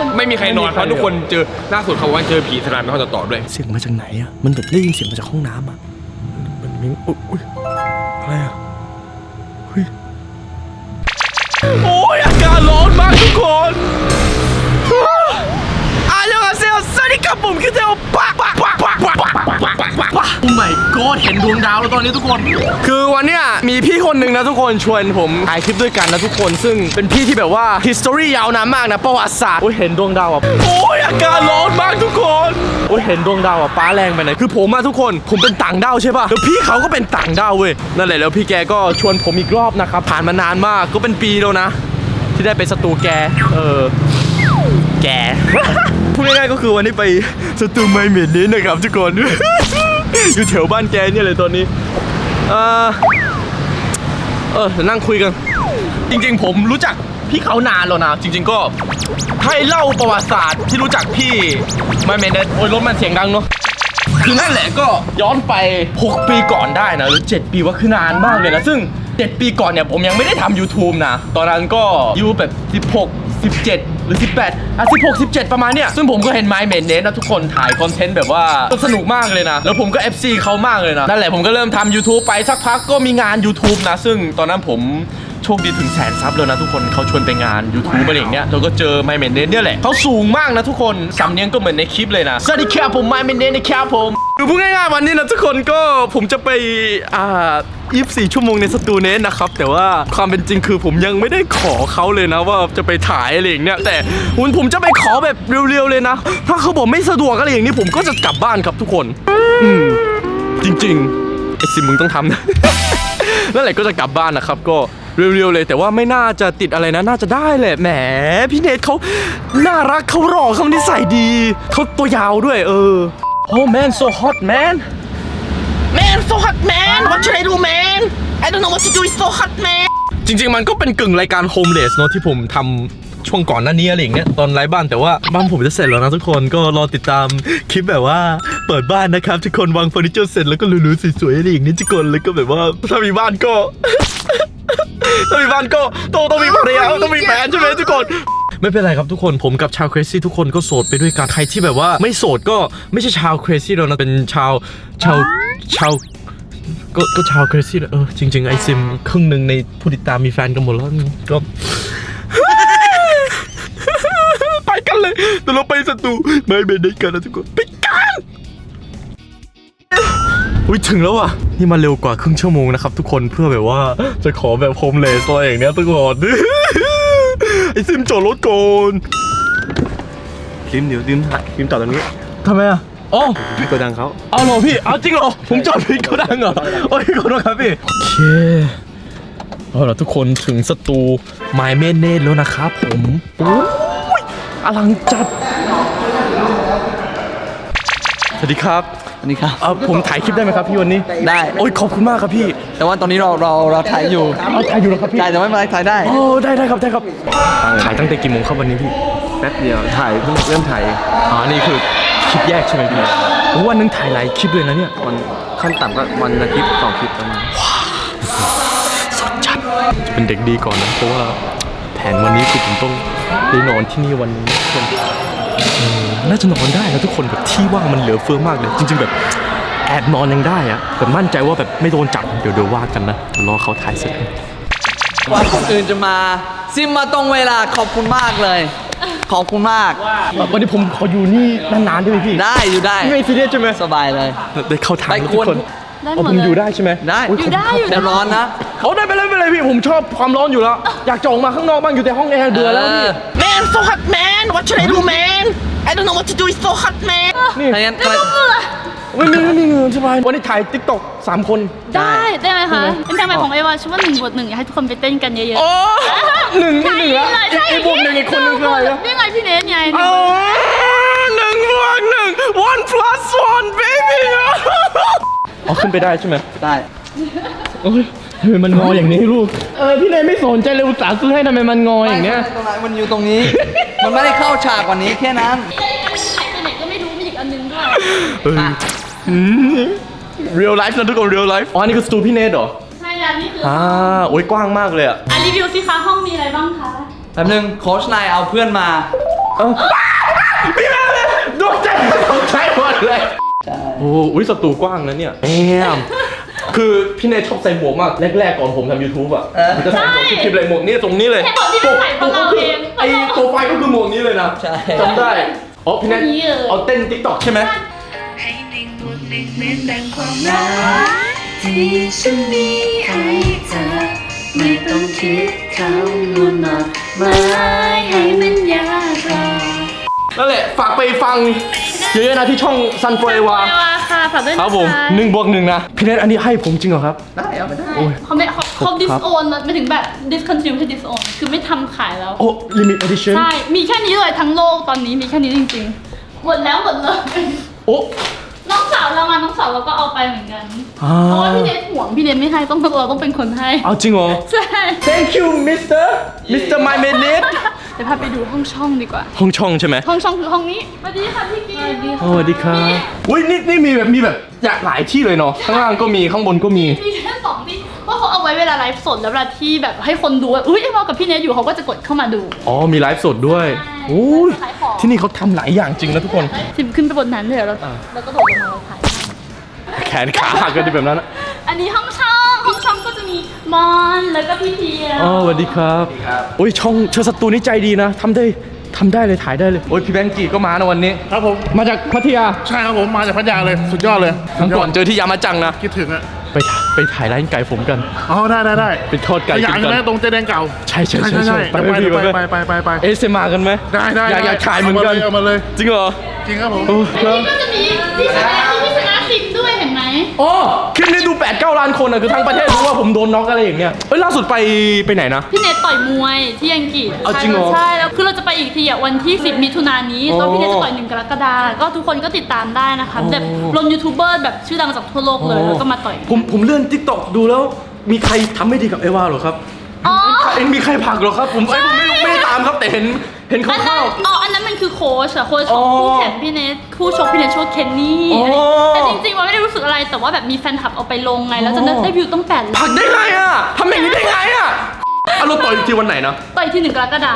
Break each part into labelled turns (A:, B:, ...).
A: คน
B: ไม่มีใครนอนเพราะทุกคนเจอล่าสุดเขาว่าเจอผีสลันเขาจะต่อด้วย
C: เสียงมาจากไหนอะ มันแบบได้ยินเสียงมาจากห้องน้ำอะ มันมีอุ๊ยอุ๊ยอะไรอะเฮ้ยโอ้ยอากาศร้อนมากทุกคนอาเรียกว่าเซลสวัสดีครับผมคือเทล ปักปักปักโอ้ my god เห็นดวงดาวแล้วตอนนี้ทุกคน คือวันเนี้ยมีพี่คนหนึ่งนะทุกคนชวนผมถ่ายคลิปด้วยกันนะทุกคนซึ่งเป็นพี่ที่แบบว่า history ยาวนานมากนะประวัติศาสตร์โอ้ยเห็นดวงดาวอะโอ้ยอากาศร้อนมากทุกคนโอ้ยเห็นดวงดาวอะฟ้าแรงไปไหนอยคือผมอะทุกคนผมเป็นต่างดาวใช่ป่ะแล้วพี่เขาก็เป็นต่างดาวเว้ยนั่นแหละแล้วพี่แกก็ชวนผมอีกรอบนะครับผ่านมานานมากก็เป็นปีแล้วนะ ที่ได้ไปสตูแกเออแกพูดง่ายๆก็คือวันนี้ไปสตูไมเหม็นนี้นะครับทุกคน อยู่แถวบ้านแกเนี่ยเลยตอนนี้เออเออนั่งคุยกัน จริงๆ ผมรู้จักพี่เขานานแล้วนะ จริง ๆ ก็ให้เล่าประวัติศาสตร์ที่รู้จักพี่ไมเมนเนี่ยโอ้ยรถมันเสียงดังเนาะคือนั่นแหละก็ย้อนไป 6 ปีก่อนได้นะ หรือ 7 ปีว่าคือนานมากเลยนะ ซึ่ง 7 ปีก่อนเนี่ยผมยังไม่ได้ทำ YouTube นะ ตอนนั้นก็อายุแบบ 16 17 หรือ 18อะ16 17 ประมาณเนี้ยซึ่งผมก็เห็นไมเมนเนสนะทุกคนถ่ายคอนเทนต์แบบว่าสนุกมากเลยนะ แล้วผมก็ FC เขามากเลยนะ นั่นแหละผมก็เริ่มทำ YouTube ไปสักพักก็มีงาน YouTube นะ ซึ่งตอนนั้นผมโชคดีถึงแสนซับแล้วนะทุกคนเขาชวนไปงาน YouTube อะไรอย่างเงี้ยเราก็เจอไมเมนเนสเนี่ยแหละเขาสูงมากนะทุกคนสำเนียงก็เหมือนในคลิปเลยนะ สวัสดีครับผมไมเมนเนสนะครับผมคือพูดง่ายๆวันนี้นะทุกคนก็ผมจะไปอ่า 24 ชั่วโมงในสตูเนสนะครับ แต่ว่าความเป็นจริงคือผมยังไม่ได้ขอเขาเลยนะว่าจะไปถ่ายอะไรอย่างเงี้ยแต่ผมผมจะไปขอแบบเร็วๆเลยนะ ถ้าเขาบอกไม่สะดวกอะไรอย่างนี้ผมก็จะกลับบ้านครับทุกคน อืม จริงๆไอ้สิมึงต้องทำนะนั่นแหละก็จะกลับบ้านนะครับ ก็เร็วๆเลยแต่ว่าไม่น่าจะติดอะไรนะ น่าจะได้แหละแหมพี่เนทเขาน่ารักเขาหล่อเขานิสัยดีเขาตัวยาวด้วย เออ Oh man so hot man
D: Man, so hot, man. What should I do, man? I don't know what to do. It's so hot, man.
C: จริง ๆ มันก็เป็นกึ่งรายการโฮมเลสเนาะที่ผมทำช่วงก่อนหน้านี้อะไรอย่างเงี้ยตอนไร้บ้านแต่ว่าบ้านผมจะเสร็จแล้วนะทุกคนก็รอติดตามคลิปแบบว่าเปิดบ้านนะครับทุกคนวางเฟอร์นิเจอร์เสร็จแล้วก็หรูๆสวยๆอะไรอย่างนี้ทุกคนแล้วก็แบบว่าถ้ามีบ้านก็ ถ้ามีบ้านก็ต้องต้องมีภรรยาต้องมีแฟนใช่ไหมทุกคน ไม่เป็นไรครับทุกคนผมกับชาวเครซี่ทุกคนก็โสดไปด้วยกันใครที่แบบว่าไม่โสดก็ไม่ใช่ชาวเครซี่แล้วนะเป็นชาวชาวชาวก็ก็ชาวเครซี่เออจริง ๆ ไอซิมครึ่งหนึ่งในผู้ติดตามมีแฟนกันหมดแล้วก็ไปกันเลยเดี๋ยวเราไปสตูไม่เป็นได้กันนะทุกคนไปกันอุ้ยถึงแล้วอะ นี่มาเร็วกว่าครึ่งชั่วโมงนะครับทุกคนเพื่อแบบว่าจะขอแบบโฮมเลสอะไรอย่างเนี้ยทุกคน ไอซิมจอดรถก่อนซิมเดี๋ยวซิมซิมจอดตรงนี้ทำไมอะอ๋อ
B: พี่โกดังเขา
C: เอาเหรอพี่เอาจริงเหรอผมจอดผิดเขาดังเหรอโอ้ยขอโทษครับพี่โอเคเอาล่ะทุกคนถึงสตูไมเมนเนตแล้วนะครับผมโอ้ยอลังจัดสวัสดีครับ
E: อันนี้ครับ
C: เออผมถ่ายคลิปได้ไหมครับพี่วันนี้
E: ได้
C: โอ้ยขอบคุณมากครับพี่
E: แต่ว่าตอนนี้เราเราเราถ่ายอยู่
C: เอาถ่ายอยู่แล้วครับพี่
E: ถ่ายแต่ไม่เป็นไรถ่ายได้
C: โอ้ได้ได้ครับได้ครับถ่ายตั้งแต่กี่โมงครับวันนี้พี่
B: แป๊บเดียวถ่ายเพิ่งเริ่มถ่ายเอง
C: อ๋อนี่คือคลิปแยกใช่ไหมพี่โอ้วันหนึงถ่ายหลายคลิปเลยนะเนี่ย
B: วันขั้นต่ำก็วันละคลิปสองคลิปประมาณ
C: สดจัดจะเป็นเด็กดีก่อนนะเพราะว่าแผนวันนี้คือผมต้องได้นอนที่นี่วันนี้ทุกค นอืมน่าจะนอนได้นะทุกคนแบบที่ว่างมันเหลือเฟือมากเลย จริง ๆ แบบแอบนอนยังได้อะแต่มั่นใจว่าแบบไม่โดนจับเดี๋ยวเดี๋ยวว่ากันนะเดี๋ยวรอเขาถ่ายเสร็จ
E: กว่าคนอื่นจะมา ซิมมาตรงเวลาขอบคุณมากเลย ขอบคุณมาก
C: วันนี้ผมขออยู่นี่นานๆได้ไหมพี่
E: ได้อยู่ได้
C: ไม่ซีเรียสใช่ไหม
E: สบายเลย
C: ได้เข้าทาง
E: ไป
C: แล้ว
E: ก
C: ทุ
E: วน
C: กคน
A: ได้ห
C: เอา
A: ม
C: ผ
A: ด
C: ม
A: เลย
C: อยู่ได้ใช่ไหม
E: ได้
A: อยู่ได้อยู่
E: เดี๋ยวร้อนนะ
C: เขาได้ไปเลยไปเลยพี่ผมชอบความร้อนอยู่แล้ว อยากจะออกมาข้างนอกบ้างอยู่แต่ห้องแอร์เบื่อแล้วพี่
D: Man, so hot, man. What should I do, man? I don't know what to do. It's so hot, man.
E: ถ้างั้น
C: ไม่มีไม่มีเงินสบายวันนี้ถ่ายติ๊กต็อกสามคน
A: ได้ได้ไหมคะเป็นทางใหม่ของเอวาชื่อว่าหนึ่งบวกหนึ่งอยากให้ทุกคนไปเต้นกันเยอะ
C: โอ้
A: ๆ
C: หนึ่งนี่หนึ่งแล้ว
A: ใช่
C: ไอ้บวกหนึ่งอีกคนนึงคืออะไรนะ
A: นี่ไงพี่เนทไง
C: โอ้หนึ่งบวกหนึ่ง one plus one baby เอาขึ้นไปได้ใช่ไหม
E: ได้
C: โอ้ยทำไมมันงออย่างนี้ลูก เออพี่เนยไม่สนใจเลยอุตส่าห์ซื้อให้ทำไมมันงออย่างเนี้ย
E: ตรงไหนมันอยู่ตรงนี้ มันไม่ได้เข้าฉากกว่านี้แค่นั้น
A: ไปไหนก็ไม่รู้มีอีกอันนึงด้วย
C: เอออืม real life นะทุกคน real life อ๋อ นี่คือสตูพี่เนทเหรอ
A: ใช่แล้วนี่คือ
C: อ่าโอ้ยกว้างมากเลยอะ
A: อะรีวิวสิคะห้องมีอะไรบ้างคะ
E: แป๊บนึงโค้ชนายเอาเพื่อนมา
C: พี่แม่เลยดวงใจตกใจหมดเลย โอ้อุ้ยสตูกว้างนะเนี่ยแอม คือพี่เนทชอบใส่หมวกมากแรกๆก่อนผมทำ YouTube อะมันจะใส่หมวกคลิปๆเลยหมวกนี่ตรงนี้เลย
A: เหตุผลที่ไม่ใส่เพราะเราเอง
C: ไอตัวไฟก็คือหมวกนี้เลยนะ
E: ใช่
C: จำได้อ๋อพี่เนท
A: อันนี้เลย
C: เอาเต้นติ๊กต็อกใช่ไหม
F: ให้หนึ่งบวกหนึ่งเหมือนดังความรักที่ฉันมีให้เธอไม่ต้องคิดคำนวณมากมายให้มันยากรอ
C: นั่นแหละ ฝากไปฟังเยอะๆนะที่ช่องซันโฟเอวา
A: เอวาค่ะฝากด้วย
C: ค
A: นะะ
C: รับผมหนึ่งบวกหนึ่งนะ พี่เนทอันนี้ให้ผมจริงเหรอครับ
E: ได้เอาไปได้
A: เขาไม่เขาเขา disown ไม่ถึงแบบ discontinue ไม่ใช่ disown คือไม่ทำขายแล้ว
C: โอ้ ลิมิตเอดิชั่น
A: ใช่ มีแค่นี้เลยทั้งโลกตอนนี้มีแค่นี้จริงๆ หมดแล้วหมดเลย
C: โอ้
A: น้องสาวเรามาน้องสาวเราก็เอาไปเหมือนกัน
C: อ่า
A: เพราะว่าพี่เนทห่วงพี่เนทไม่ให้ต้องเราต้องเป็นคนให้
C: เอาจริงเหรอ
A: ใช่
C: Thank you Mr. Mr. My Minute
A: เดี๋ยวพาไปดูห้องช่องดีกว่า
C: ห้องช่องใช่ไหม
A: ห้องช่องคือห้องนี้สวัสดีค่ะพี่กีสวัสดี
C: สวัสดีครับอุ้ยนี่นี่มีแบบมีแบบอยากหลายที่เลยเนาะข้างล่างก็มีข้างบนก็มี
A: มีแค่สองที่เพราะเขาเอาไว้เวลาไลฟ์สดแล้วเวลาที่แบบให้คนดูว่าอุ้ยเรากับพี่เนทอยู่เขาก็จะกดเข้ามาดู
C: อ๋อมีไลฟ์สดด้วยโอ้ย
A: ขายของ
C: ที่นี่เขาทำหลายอย่างจริงนะทุกคน
A: ทิมขึ้นไปบนนั้นเลยเราแล้วก็โดดลงมาเราถ่าย
C: แขนขาหักกันแบบนั้นอะ
A: อันนี้ห้องช่องห้อง ช่องก็จะมีมอนแล้วก็พี่เทีย
C: อ๋อสวัสดีครับโอ้ยช่องเชิญสตูนี่ใจดีนะทำได้ทำได้เลยถ่ายได้เลยโอ้ยพี่แบงกี้ก็มานะวันนี้
G: ครับผม
C: มาจากพัทยา
G: ใช่ครับผมมาจากพัทยาเลยสุดยอดเลย
C: ครั้งก่อนเจอที่ยามาจังนะ
G: คิดถึงอะ
C: ไปถ่ายไปถ่ายร้านไก่ผมกัน
G: อ๋อได้ได้ได้
C: ไปทอดไก่
G: ส
C: กิ
G: ยาม
C: น
G: ใช่ไหม
C: กัน
G: ตรงเจแดงเก่า
C: ใช่ใช่ใช่ใช่
G: ไปไป
C: พี่
G: ไป
C: ไป
G: ไปไปไปไป
C: เอสมากันไหม
G: ได้ได้
C: อยาก
G: ได้
C: อยากถ่ายเหมือนกัน
G: เอามาเลย
C: จริงเหรอ
G: จริงครับผม
C: โอ้ครับ
A: นี่ก็จะมีพี่ชนะมีพี่ ชนะซิมด้วยเห็นไหม
C: อ๋อคลิปนี้ดู8 9ล้านคนอะคือทั้งประเทศรู้ว่าผมโดนน็อกอะไรอย่างเงี้ยเอ้ยล่าสุดไปไปไหนนะ
A: พี่เนทต่อยมวยที่อังกฤษ
C: เอาจริงเหรอ
A: ใช่แล้วคือเราจะไปอีกทีอะวันที่ 10 มิถุนายนนี้
C: อ๋อ
A: ตอนพี่เนทจะต่อยหนึ่งกรกฎาคมก็ทุกคนก็ติดตามได้นะคะ
C: อ๋อ
A: แบบลงยูทูบเบอร์แบบชื่อดังจากทั่วโลกเลยแล้วก็มาต่อย
C: ผมผมเลื่อนทิกตอกดูแล้ว มีใครทำไม่ดีกับเอวาเหรอครับ
A: อ๋อ
C: เอ็งมีใครผลักเหรอครับ ผมไอ้ยผมไม่รู้ไม่ได้ตามครับแต่เห็น เห็น
A: อัน
C: ค
A: นั้
C: ร่านว
A: อ๋อ อันนั้นมันคือโค้ชอะโค้ช
C: อ๋
A: ข
C: อ
A: องคู่แข่งพี่เนทคู่ชกพี่เนทชื่อว่าเคนนี่
C: อ๋อ
A: แต่จริงๆมันไม่ได้รู้สึกอะไร แต่ว่าแบบมีแฟนคลับเอาไปลงไง แล้วจะได้วิวต้องแปด
C: ๆผลักได้ไงอะทำอย่างนี้ได้ไงอะอะเราต่อยที่วันไหนนะ
A: ต่อยที่หนึ่งกรกฎา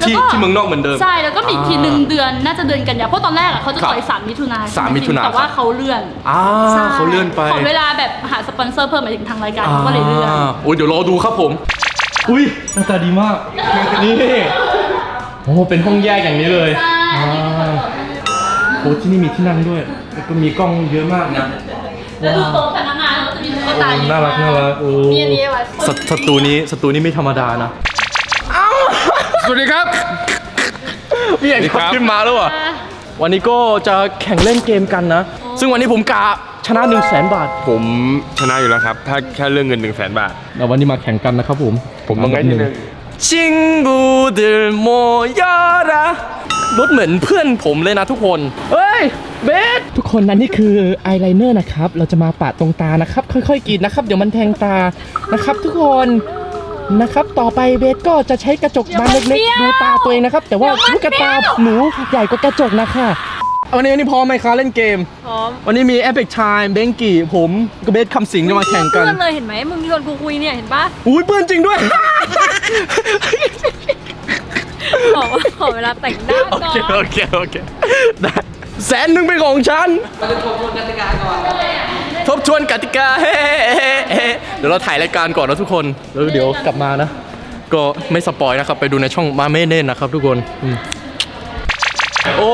A: คม
C: ที่
A: แล้วก็
C: ที่เมืองนอกเหมือนเดิม
A: ใช่ แล้วก็มีอีกทีหนึ่ง
C: อ่า
A: เดือน น่าจะเดือนกันยาเพราะตอนแรกอะเขาจะต่อย
C: ครับ
A: 3มิถุนายน
C: สามมิถุนา
A: แต่ว่าเขาเลื่อน
C: อ่า
A: ใช่
C: เขาเลื่อนไป
A: ขอเวลาแบบหาสปอนเซอร์เพิ่มหมายถึงทางรายการเขาก็เลยเลื่อนา
C: โอ้ยเดี๋ยวรอดูครับผม อุ้ยหน้าตาดีมาก นี่ โอ้เป็นห้องแยกอย่างนี้เลย
A: ใช่อันนี้คือ
C: โอ้ที่นี่มีที่นั่งด้วยแล้วก็มีกล้องเยอะมากนะ
A: แล้วดูโต๊ะพนักงานเขาจะมีตุ๊กตาอยู่
C: น่ารักน่ารักโอ้
A: มีอันนี้ไว้
C: สสตูนี้สตูนี้ไม่ธรรมดานะ
B: สวัสดีครับ
C: พี่เอก
B: สวัสดีครับ
C: ขึ้นมาแล้วอะวันนี้ก็จะแข่งเล่นเกมกันนะ ซึ่งวันนี้ผมกะชนะ1 0 0 0 0แสนบาท
B: ผมชนะอยู่แล้วครับ ถ้าแค่เรื่องเงิน1นึ่งแสนบาท
C: เดี๋ยววันนี้มาแข่งกันนะครับผม
B: ผมต้องได้ที่หนึ่ง
C: ชิงบูเดลโมยาระรถเหมือนเพื่อนผมเลยนะทุกคน เฮ้ย เบส ทุกคนนั่นนี่คืออายไลเนอร์นะครับ เราจะมาปาดตรงตานะครับ ค่อยๆกรีดนะครับ เดี๋ยวมันแทงตา นะครับทุกคน นะครับ ต่อไปเบสก็จะใช้กระจกบานเล็กๆดูตาตัวเองนะครับ แต่ว่าลูกกระตาหนูใหญ่กว่ากระจกนะคะ วันนี้วันนี้พร้อมไหมคะเล่นเกม
H: พร้อม
C: วันนี้มีแอปเปิลไทม์เบงกี้ผมกับเบสคำสิงจะมาแข่งกัน
H: เพื่อนเลยเห็นไหมมึงชวนกูคุยเนี่ยเห็นปะ
C: อุ้ยเปื้อนจริงด้วย
H: บอกว่าขอเวลาแต่งหน้า
C: โอ
H: ก่อ
C: เค นโอเค โอเคได้แสนหนึ่งเป็นของฉัน
E: มาดูทบทวนกติกาก่อน
C: ทบทวนกติกาเฮ้เฮ้เฮ้เดี๋ยวเราถ่ายรายการก่อนนะทุกคน แล้วเดี๋ยวกลับมานะ ก็ไม่สปอยนะครับ ไปดูในช่องมาเม่เน่นนะครับทุกคนอืมโอ้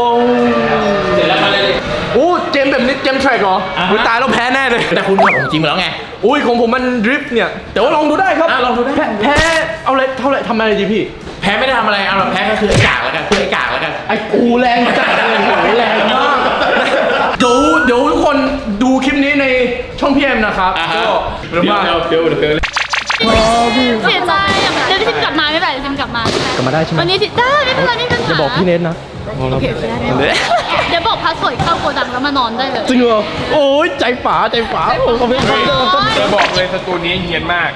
C: มแบบนี้เจมแทร็กเหรออุ๊ยตายแล้วแพ้แน่เลย
D: แต่คุณขับของจริงมาแล้วไง
C: อุ้ยของผมมันดริฟต์เนี่ย แต่ว่าลองดูได้ครับ
D: อะลองดูได้
C: แพ้แพ้เอาอะไรเท่าไหร่ทำอะไรดีพี่
D: แพ้ไม่ได้ทำอะไร เอาแบบแพ้ก็คือไอ้กากแล้วกันคือไอ้กากแล้วกัน
C: ไอ้กูแรงจัดเลยโหแรงมากเดี๋ยวเดี๋ยวทุกคนดูคลิปนี้ในช่องพีเอ็มนะครับก็เดี๋ยวมา
B: เดี๋ยวเดี๋ยว
A: เสียใจอะเดี๋ยวทิมกลับมาไม่เป็นไรเดี๋ยวทิมกลับมา ก
C: ลับมาได้ใช่ไหม
A: วันนี้ทิได้ไม่เป็นไรไม่เป็นไร
C: จะบอกพี่เนทนะ
A: โอเคได้ ได้เดี๋ยวบอกพาสเวิร์ดเข้าโกดังแล้วมานอนได้เลย
C: จริงเหรอโอ้ยใจป๋าใจป๋าผมขอบคุณครับ
B: จะบอกเลยสตูนี้เฮียนมาก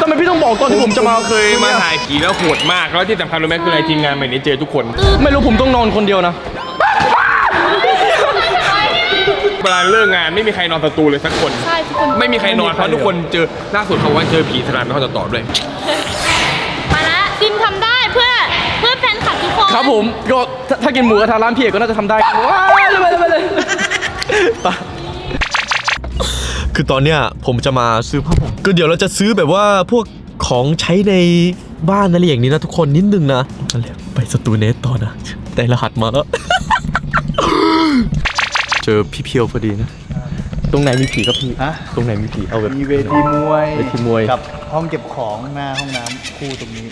C: ทำไมพี่ต้องบอกตอนที่ผมจะมา
B: เคยมาถ่ายผีแล้วโหดมาก แล้วที่สำคัญรู้ไหมคืออะไรทีมงานใหม่นี้เจอทุกคน
C: ไม่รู้ผมต้องนอนคนเดียวนะ
B: เวลาเลิกงานไม่มีใครนอนสตูเลยสักคน
A: ใช่ทุกคน
B: ไม่มีใครนอนเพราะทุกคนเจอล่าสุดเขาว่าเจอผีสลันเขาจะต่อด้วย
A: มาละซิมทำได้เพื่อเพื่อแฟนคลับทุกกคน
C: ครับผมก็ถ้าถ้ากินหมูกระทะร้านพี่เอกก็น่าจะทำได้ว้าวเลยไปเลยไปเลยไปคือตอนเนี้ยผมจะมาซื้อผ้าห่มก็เดี๋ยวเราจะซื้อแบบว่าพวกของใช้ในบ้านอะไรอย่างนี้นะทุกคนนิดนึงนะนั่นแหละไปสตูเนสต่อนะได้รหัสมาแล้ว เจอพี่เพียวพอดีนะ ตรงไหนมีผีครับพี่
I: ฮะ
C: ตรงไหนมีผีเอาแบบ
I: มีเวทีมวย
C: เวทีมวย
I: กับห้องเก็บของหน้าห้องน้ำคู่ตรงนี้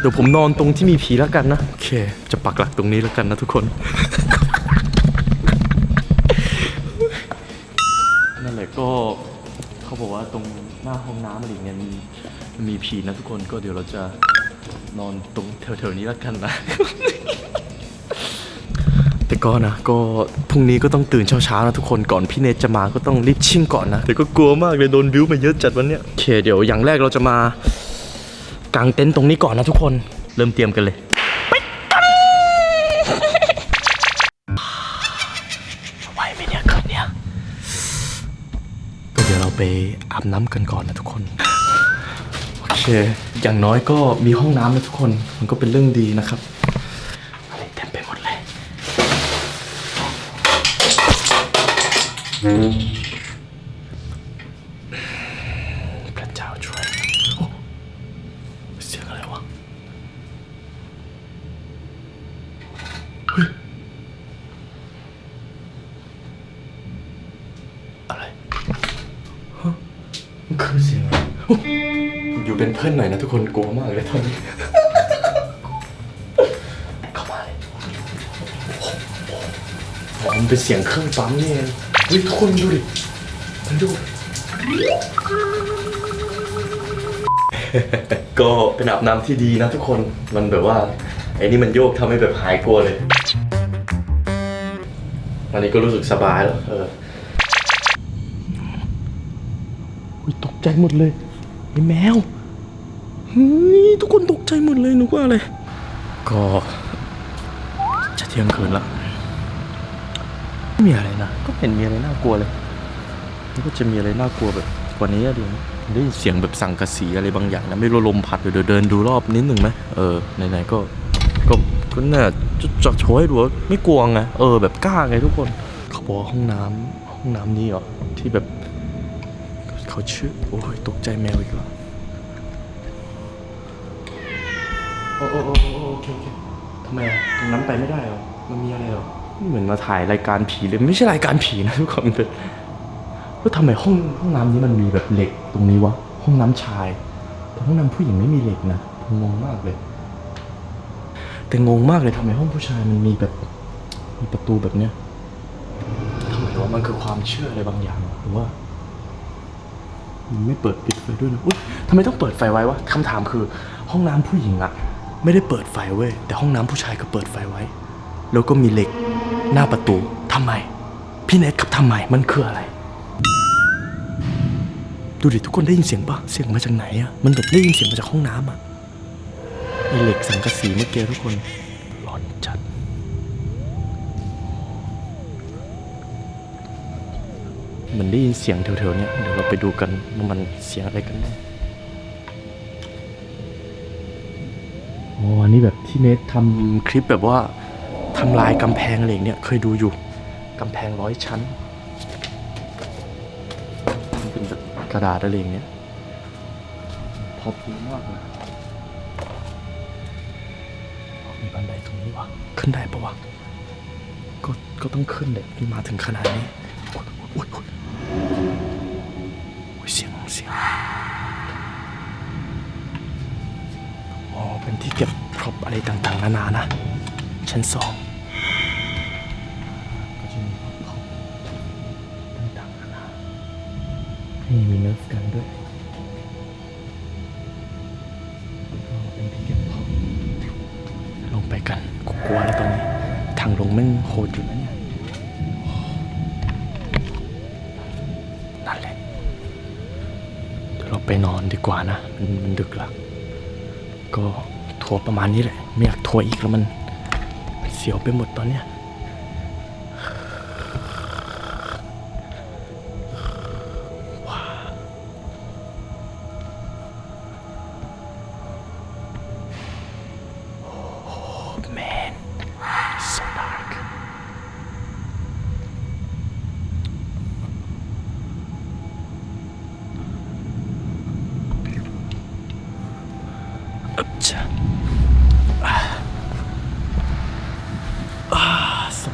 C: เดี๋ยวผมนอนตรงที่มีผีแล้วกันนะ โอเค จะปักหลักตรงนี้แล้วกันนะทุกคน นั่นแหละก็เขาบอกว่าตรงหน้าห้องน้ำอะไรอย่างเงี้ยมีมีผีนะทุกคนก็เดี๋ยวเราจะนอนตรงแถวๆนี้แล้วกันนะแต่ ก็นะ ก็พรุ่งนี้ก็ต้องตื่นเช้าๆนะทุกคนก่อนพี่เนทจะมาก็ต้องรีบชิ่งก่อนนะแต่ก็กลัวมากเลยโดนบิวมาเยอะจัดวันเนี้ยโอเคเดี๋ยวอย่างแรกเราจะมากางเต็นท์ตรงนี้ก่อนนะทุกคนเริ่มเตรียมกันเลยไปกันไหวไหมเนี่ยคืนเนี้ยก็เดี๋ยวเราไปอาบน้ำกันก่อนนะทุกคนโอเค อย่างน้อยก็มีห้องน้ำนะทุกคน มันก็เป็นเรื่องดีนะครับอะไรเต็มไปหมดเลย พระเจ้าช่วยโอ้เสียงอะไรวะเฮ้ยอะไรฮะมันคือเสียงอะไรโอ้อยู่เป็นเพื่อนหน่อยนะทุกคนกลัวมากเลยตอนนี้ เข้ามาเลยโอ้โหมันเป็นเสียงเครื่องปั๊มนี่เอง เฮ้ยทุกคนดูดิมันดู ก็เป็นอาบน้ำที่ดีนะทุกคน มันแบบว่าไอ้นี่มันโยกทำให้แบบหายกลัวเลย ตอนนี้ก็รู้สึกสบายแล้ว เอออุ๊ยตกใจหมดเลยไอ้แมวเฮ้ยทุกคนตกใจหมดเลยนึกว่าอะไร ก็จะเที่ยงคืนแล้วไม่มีอะไรนะ ก็เป็นมีอะไรน่ากลัวเลยมันก็จะมีอะไรน่ากลัวแบบกว่านี้อะดิได้ยินเสียงแบบสั่งกระสีอะไรบางอย่างนะไม่รู้ลมพัดอยู่เดี๋ยวเดินดูรอบนิดหนึ่งไหมเออไหนๆก็ก็ก็น่าจะจะโชว์ให้ดูว่าไม่กลัวไงเออ แบบกล้าไงทุกคนเขาบอกว่าห้องน้ำห้องน้ำนี้เหรอที่แบบ เขาชื่อโอ้ยตกใจแมวอีกแล้วโอ้โอ้โอ้โอ้โอเคโอเคทำไมอะตรงนั้นไปไม่ได้หรอมันมีอะไรหรอ เหมือนมาถ่ายรายการผีเลยไม่ใช่รายการผีนะทุกคนเป็นว่าทำไมห้องห้องน้ำนี้มันมีแบบเหล็กตรงนี้วะห้องน้ำชาย แต่ห้องน้ำผู้หญิงไม่มีเหล็กนะงงมากเลย แต่งงมากเลยทำไมห้องผู้ชายมันมีแบบมีประตูแบบเนี้ยทำไมวะมันคือความเชื่ออะไรบางอย่างหรือว่ามันไม่เปิดปิดไฟด้วยนะอุ๊ยทำไมต้องเปิดไฟไว้วะคำถามคือ ห้องน้ำผู้หญิงอะไม่ได้เปิดไฟเว้ยแต่ห้องน้ำผู้ชายก็เปิดไฟไว้ แล้วก็มีเหล็กหน้าประตูทำไม พี่เนทครับทำไมมันคืออะไร ดูดิทุกคนได้ยินเสียงปะเสียงมาจากไหนอะมันแบบได้ยินเสียงมาจากห้องน้ำอะไอเหล็กสังกะสีเมื่อกี้ทุกคนร้อนจัดเหมือนได้ยินเสียงแถวๆเนี้ยเดี๋ยวเราไปดูกันว่ามันเสียงอะไรกันอ๋ออันนี้แบบที่เนททำคลิปแบบว่า ทำลายกำแพงอะไรอย่างเนี้ยเคยดูอยู่กำแพงร้อยชั้นมันเป็นแบบกระดาษอะไรอย่างเงี้ยพอพูมากเลยมีบันไดตรงนี้วะขึ้นได้ปะวะก็ก็ต้องขึ้นเลยมาถึงขนาดนี้โอ๊ยโอ๊ยโอ๊ยโอ๊ยเสียงเสียงอ๋อเป็นที่เก็บพร็อพอะไรต่างๆ นานานะชั้นสอง นี่มีเนิร์ฟกันด้วยก็เป็นที่เก็บของลงไปกันกลัวแล้วตอนนี้ ทางลงแม่งโหดอยู่นะเนี่ยนั่นแหละเดี๋ยวเราไปนอนดีกว่านะ มันมันดึกละก็ทัวร์ประมาณนี้แหละ ไม่อยากทัวร์อีกแล้วมันเสียวไปหมดตอนเนี้ย ส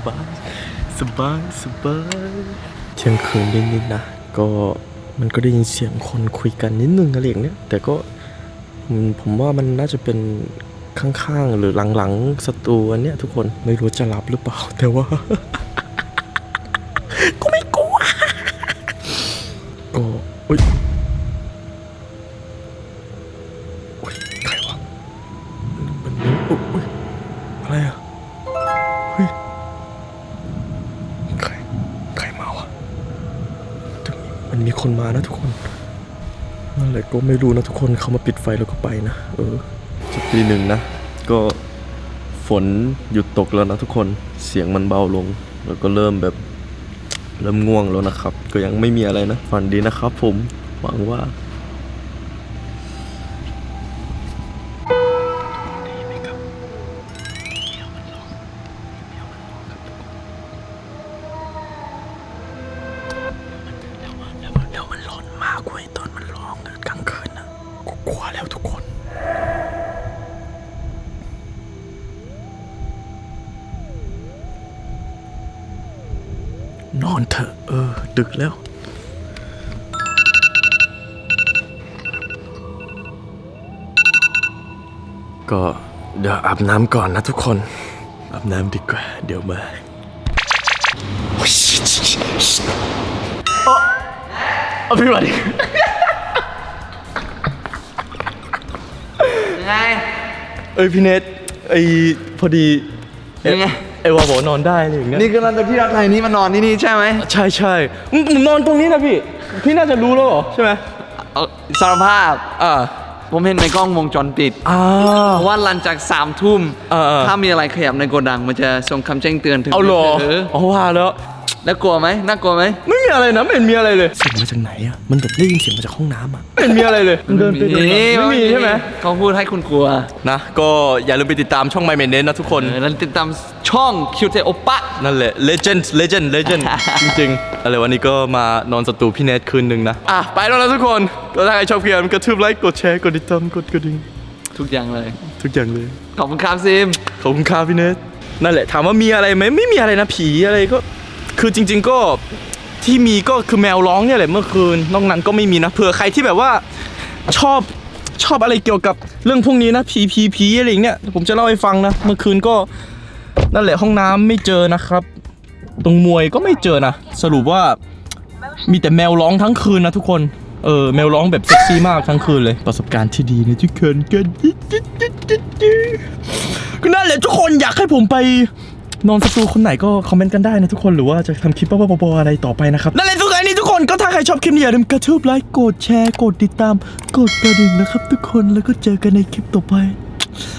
C: บาย สบาย สบาย เที่ยงคืนนิดๆนะ ก็มันก็ได้ยินเสียงคนคุยกันนิดนึงอะไรอย่างเนี้ย แต่ก็ผมว่ามันน่าจะเป็นข้างๆ หรือหลังๆสตูอันเนี้ยทุกคนไม่รู้จะหลับหรือเปล่า แต่ว่าก็ไม่กลัวก็อุ้ยใคร อุ๊ยอะไรอะเฮ้ยใครใครมาวะตรงนี้มันมีคนมานะทุกคนนั่นแหละก็ไม่รู้นะทุกคนเขามาปิดไฟแล้วก็ไปนะเออจะตีหนึ่งนะ ก็ฝนหยุดตกแล้วนะทุกคนเสียงมันเบาลง แล้วก็เริ่มแบบเริ่มง่วงแล้วนะครับ ก็ยังไม่มีอะไรนะฝันดีนะครับผมหวังว่า ดึกแล้ว ก็เดี๋ยวอาบน้ำก่อนนะทุกคน อาบน้ำดีกว่า เดี๋ยวมาเอาพี่มาดิ
E: ยังไง
C: เอ้ยพี่เนทไอพอดี
E: ยังไง
C: ไอวาบอกว่านอนได้อะไรอย่างเงี้ย
E: นี่คือหลังจากที่เราไทยนี้มานอนที่นี่ใช่ไหม
C: ใช่ใช่อืมผมนอนตรงนี้นะพี่ พี่น่าจะรู้แล้วเหรอใช่ไหม
E: เอาสารภาพ
C: อ่า
E: ผมเห็นในกล้องวงจรปิด
C: อ่า
E: เพราะว่าหลังจากสามทุ่ม
C: เออเออ
E: ถ้ามีอะไรขยับในโกดังมันจะส่งคำแจ้งเตือนถึง
C: เอาเหรอ
E: มืถื
C: อ๋อว่าแล้ว
E: แล้วกลัวไหมน่ากลัวไหม
C: ไม่มีอะไรนะไม่เห็นมีอะไรเลยเสียงมาจากไหนอะมันแบบได้ยินเสียงมาจากห้องน้ำอะไม่เห็นมีอะไรเลยมันเดินไปเดินมาไม่มีใช่ไหม
E: เขาพูดให้คุณกลัว
C: นะก็อย่าลืมไปติดตามช่อง My m a i n t นะทุกคน
E: เออแล้วติดตามช่องคิวเทโอปะ
C: นั่นแหละ legend legend legend จริงๆอะไรวันนี้ก็มานอนสตูพี่เนทคืนหนึ่งนะอะไปแล้วนะทุกคนก็ถ้าใครชอบเพียนกระทืบไลค์กดแชร์กดติดตามกดกระดิ่ง
E: ทุกอย่างเลย
C: ทุกอย่างเลย
E: ขอบคุณครับซิม
C: ขอบคุณครับพี่เนทนั่นแหละถามว่ามีอะไรไหมไม่มีอะไรนะผีอะไรก็ คือจริง ๆก็ที่มีก็คือแมวร้องเนี่ยแหละเมื่อคืนนอกนั้นก็ไม่มีนะเผื่อใครที่แบบว่าชอบชอบอะไรเกี่ยวกับเรื่องพวกนี้นะผีผีผีอะไรอย่างเงี้ยผมจะเล่าให้ฟังนะเมื่อคืนก็นั่นแหละห้องน้ำไม่เจอนะครับ ตรงมวยก็ไม่เจอนะสรุปว่ามีแต่แมวร้องทั้งคืนนะทุกคนเออแมวร้องแบบเซ็กซี่มากทั้งคืนเลยประสบการณ์ที่ดีนะทุกคนกันก็นั่นแหละทุกคนอยากให้ผมไป นอนสตูคนไหนก็คอมเมนต์กันได้นะทุกคนหรือว่าจะทำคลิปบ้าๆอๆอะไรต่อไปนะครับนั่นแหละทุกคนนี่ทุกคนก็ถ้าใครชอบคลิปนี้อย่าลืมกระทืบไลค์กดแชร์กดติดตาม กดกระดิ่งนะครับ ทุกคนแล้วก็เจอกันในคลิปต่อไป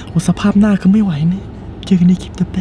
C: โอ้สภาพหน้าก็ไม่ไหวเนี่ยเจอกันในคลิปต่อไป